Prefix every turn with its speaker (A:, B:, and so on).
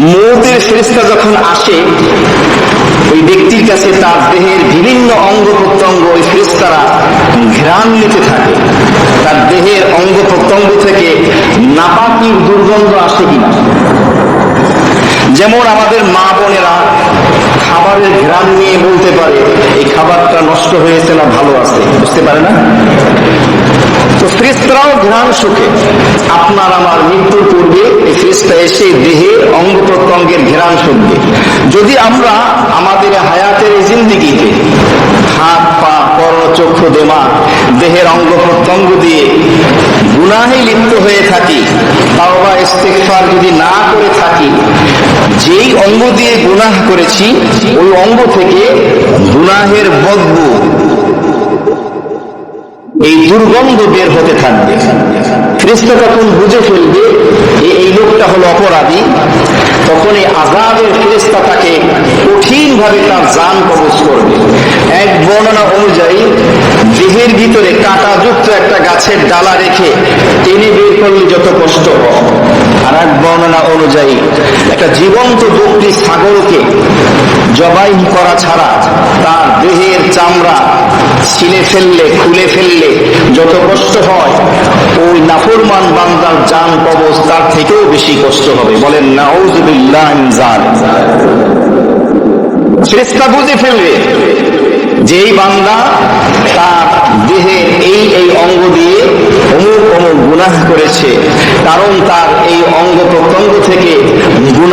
A: মৌতের ফেরিস্তা যখন আসে, ওই ব্যক্তির কাছে তার দেহের বিভিন্ন অঙ্গ প্রত্যঙ্গ ওই ফেরিস্তারা ঘ্রাণ নিতে থাকে। তার দেহের অঙ্গ প্রত্যঙ্গ থেকে নাপাকির দুর্গন্ধ আসে কিনা? যেমন আমাদের মা বোনেরা খাবারের ঘ্রাণ নিয়ে বলতে পারে, এই খাবারটা নষ্ট হয়েছে না ভালো আছে। বুঝতে পারে না? তো ফ্রিস্তারাও ঘ্রাণ সুখে। আপনার আমার মৃত্যুর পূর্বে ফ্রিস্তা এসে দেহের অঙ্গ প্রত্যঙ্গের ঘ্রাণ শুনবে। যদি আমরা আমাদের হায়াতের এই জিন্দিগিতে হাত, পা পর চক্ষু দেমা দেহের অঙ্গ প্রত্যঙ্গ দিয়ে গুনাহে লিপ্ত হয়ে থাকি তাও বা ইস্তেকফার যদি না করে থাকি, যেই অঙ্গ দিয়ে গুনাহ করেছি, ওই অঙ্গ থেকে গুনাহের বদবু এই দুর্গন্ধ বের হতে থাকবে। খ্রিস্ট তখন বুঝে ফেলবে? এই অপরাধী তখন এই আজাদের ফেরেস্তা তাকে কঠিন ভাবে তার যান কবচ করবে। এক বর্ণনা অনুযায়ী, দেহের ভিতরে কাঁটাযুক্ত একটা গাছের ডালা রেখে টেনে বের করলে যত কষ্ট আর এক বর্ণনা অনুযায়ী, একটা জীবন্ত বকরি ছাগলকে জবাই করা ছাড়া তার দেহের চামড়া ছিলে ফেললে, খুলে ফেললে যত কষ্ট হয়, ওই নাফরমান বান্দার জান কবচ তার থেকেও বেশি কষ্ট হবে বলেন। ফেরেশতা বুঝে ফেলবে যেই বান্দা তার দেহে এই এই অঙ্গ দিয়ে অমুক অমুক গুনাহ করেছে কারণ তার এই অঙ্গ প্রত্যঙ্গ থেকে বদবু